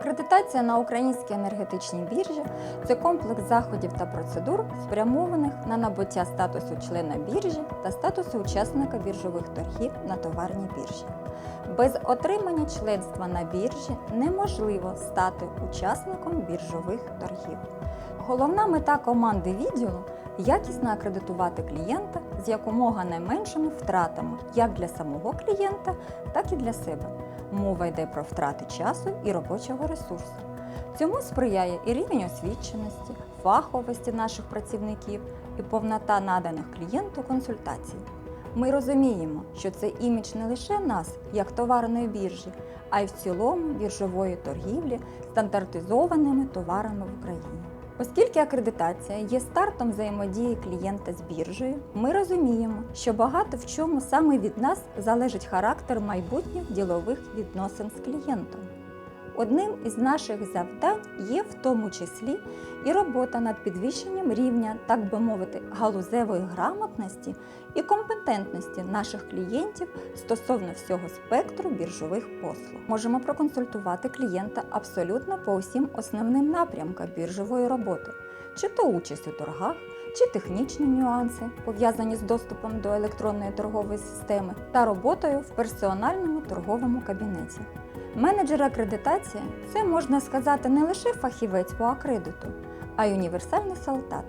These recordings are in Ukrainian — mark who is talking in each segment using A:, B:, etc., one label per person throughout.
A: Акредитація на українській енергетичній біржі це комплекс заходів та процедур, спрямованих на набуття статусу члена біржі та статусу учасника біржових торгів на товарній біржі. Без отримання членства на біржі неможливо стати учасником біржових торгів. Головна мета команди відділу якісно акредитувати клієнта з якомога найменшими втратами як для самого клієнта, так і для себе. Мова йде про втрати часу і робочого ресурсу. Цьому сприяє і рівень освіченості, фаховості наших працівників і повнота наданих клієнту консультацій. Ми розуміємо, що це імідж не лише нас, як товарної біржі, а й в цілому біржової торгівлі стандартизованими товарами в Україні. Оскільки акредитація є стартом взаємодії клієнта з біржею, ми розуміємо, що багато в чому саме від нас залежить характер майбутніх ділових відносин з клієнтом. Одним із наших завдань є в тому числі і робота над підвищенням рівня, так би мовити, галузевої грамотності і компетентності наших клієнтів стосовно всього спектру біржових послуг. Можемо проконсультувати клієнта абсолютно по усім основним напрямкам біржової роботи, чи то участь у торгах, чи технічні нюанси, пов'язані з доступом до електронної торгової системи та роботою в персональному торговому кабінеті. Менеджер акредитації це можна сказати не лише фахівець по акредиту, а й універсальний солдат,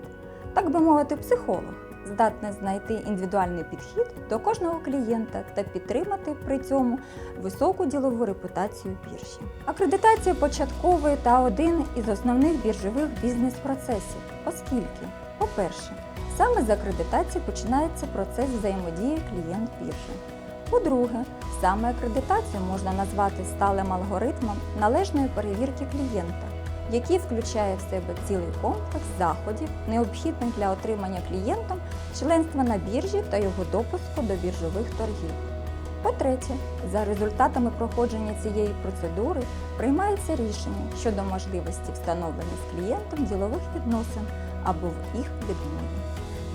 A: так би мовити, психолог, здатний знайти індивідуальний підхід до кожного клієнта та підтримати при цьому високу ділову репутацію біржі. Акредитація початковий та один із основних біржових бізнес-процесів, оскільки, по-перше, саме з акредитації починається процес взаємодії клієнт-біржа. По-друге, саме акредитацію можна назвати сталим алгоритмом належної перевірки клієнта, який включає в себе цілий комплекс заходів, необхідних для отримання клієнтом членства на біржі та його допуску до біржових торгів. По-третє, за результатами проходження цієї процедури приймається рішення щодо можливості встановлення з клієнтом ділових відносин або в їх відмові.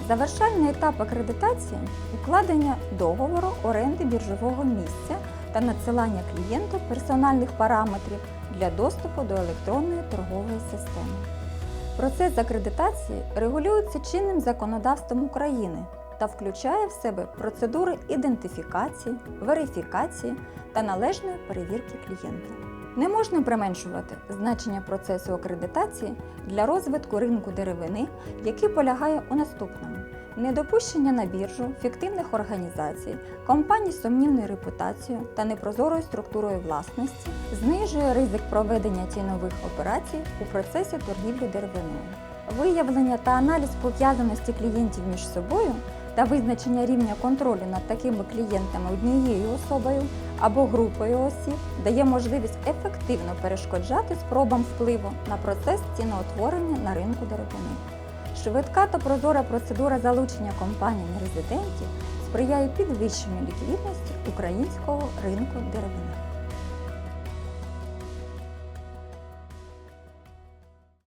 A: Завершальний етап акредитації укладення договору оренди біржового місця та надсилання клієнту персональних параметрів для доступу до електронної торгової системи. Процес акредитації регулюється чинним законодавством України та включає в себе процедури ідентифікації, верифікації та належної перевірки клієнта. Не можна применшувати значення процесу акредитації для розвитку ринку деревини, який полягає у наступному: недопущення на біржу фіктивних організацій, компаній з сумнівною репутацією та непрозорою структурою власності, знижує ризик проведення тінових операцій у процесі торгівлі деревиною. Виявлення та аналіз пов'язаності клієнтів між собою та визначення рівня контролю над такими клієнтами однією особою або групою осіб дає можливість ефективно перешкоджати спробам впливу на процес ціноутворення на ринку деревини. Швидка та прозора процедура залучення компаній нерезидентів сприяє підвищенню ліквідності українського ринку деревини.